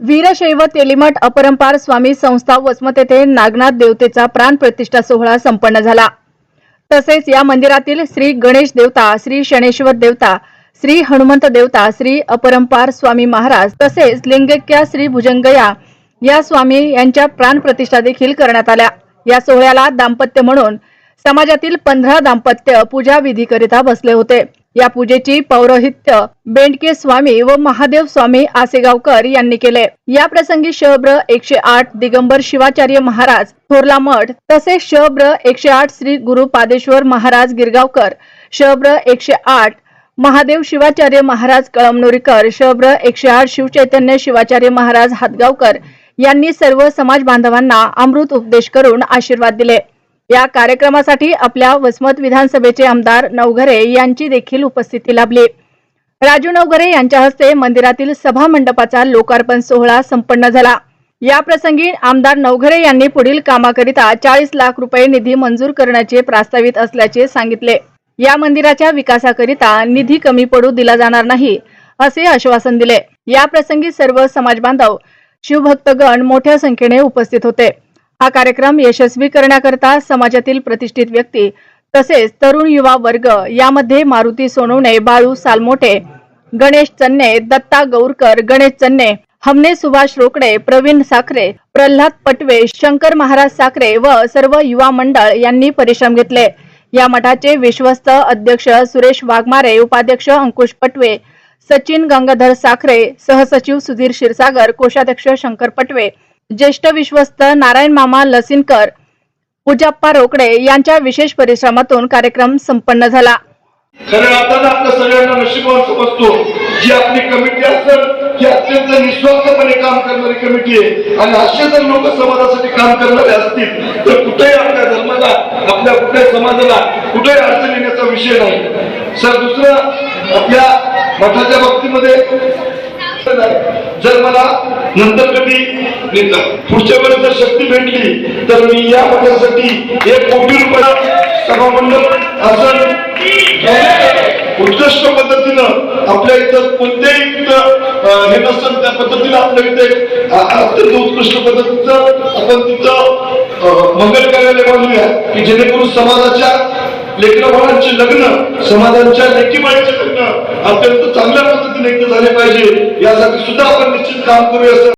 वीरशैव तेलिमठ अपरंपार स्वामी संस्था वसमत येथे नागनाथ देवतेचा प्राण प्रतिष्ठा सोहळा संपन्न झाला. तसेच या मंदिरातील श्री गणेश देवता श्री शनेश्वर देवता श्री हनुमंत देवता श्री अपरंपार स्वामी महाराज तसेच लिंगक्या श्री भुजंगया या स्वामी यांच्या प्राण प्रतिष्ठा देखील करण्यात आल्या. या सोहळ्याला दाम्पत्य म्हणून समाजातील पंधरा दाम्पत्य पूजा विधीकरिता बसले होते. या पूजेची पौरोहित्य बेंडके स्वामी व महादेव स्वामी आसेगावकर यांनी केले. या प्रसंगी शब्र एकशे आठ दिगंबर शिवाचार्य महाराज थोरला मठ तसेच शब्र एकशे आठ श्री गुरु पादेश्वर महाराज गिरगावकर शब्र एकशे आठ महादेव शिवाचार्य महाराज कळमनुरीकर शब्र एकशे आठ शिवचैतन्य शिवाचार्य महाराज हातगावकर यांनी सर्व समाज बांधवांना अमृत उपदेश करून आशीर्वाद दिले. या कार्यक्रमासाठी आपल्या वसमत विधानसभेचे आमदार नवघरे यांची देखील उपस्थिती लाभली. राजू नवघरे यांच्या हस्ते मंदिरातील सभा मंडपाचा लोकार्पण सोहळा संपन्न झाला. या प्रसंगी आमदार नवघरे यांनी पुढील कामाकरिता चाळीस लाख रुपये निधी मंजूर करण्याचे प्रस्तावित असल्याचे सांगितले. या मंदिराच्या विकासाकरिता निधी कमी पडू दिला जाणार नाही असे आश्वासन दिले. या प्रसंगी सर्व समाज बांधव शिवभक्तगण मोठ्या संख्येने उपस्थित होते. हा कार्यक्रम यशस्वी करण्याकरता समाजातील प्रतिष्ठित व्यक्ती तसेच तरुण युवा वर्ग यामध्ये मारुती सोनवणे बाळू सालमोटे गणेश चन्ने दत्ता गौरकर गणेश चन्ने हमने सुभाष रोकडे प्रवीण साखरे प्रल्हाद पटवे शंकर महाराज साखरे व सर्व युवा मंडळ यांनी परिश्रम घेतले. या मठाचे विश्वस्त अध्यक्ष सुरेश वाघमारे उपाध्यक्ष अंकुश पटवे सचिन गंगाधर साखरे सहसचिव सुधीर क्षीरसागर कोषाध्यक्ष शंकर पटवे ज्येष्ठ विश्वस्त नारायण मामा लसिनकर पूजाप्पा रोकडे यांच्या विशेष परिश्रमातून कार्यक्रम संपन्न झाला. खरं अर्थानं आपल्या सगळ्यांना नशिबावर समजतो जी आपली कमिटी असेल ही अत्यंत निस्वार्थपणे काम करणारी कमिटी आहे. आणि असे जर लोक समाजासाठी काम करणारे असतील तर कुठेही आपल्या धर्माला आपल्या कुठल्याही समाजाला कुठेही अडचण येण्याचा विषय नाही. सर दुसरं आपल्या मठाच्या बाबतीमध्ये जर मला नंतर कधी पुढच्या वेळेस जर शक्ती भेटली तर मी या मठासाठी एक कोटी रुपये सभामंडळ असं उत्कृष्ट पद्धतीनं आपल्या इथं कोणत्याही हे नसेल त्या पद्धतीनं आपल्या इथे अत्यंत उत्कृष्ट पद्धतीचं आपण तिथं मंगल कार्यालय बांधूया की जेणेकरून समाजाच्या लेकरबाळांचे लग्न समाजाच्या लेकीबाईचे लग्न अत्यंत झाले पाहिजे यासाठी सुद्धा आपण निश्चित काम करूया सर.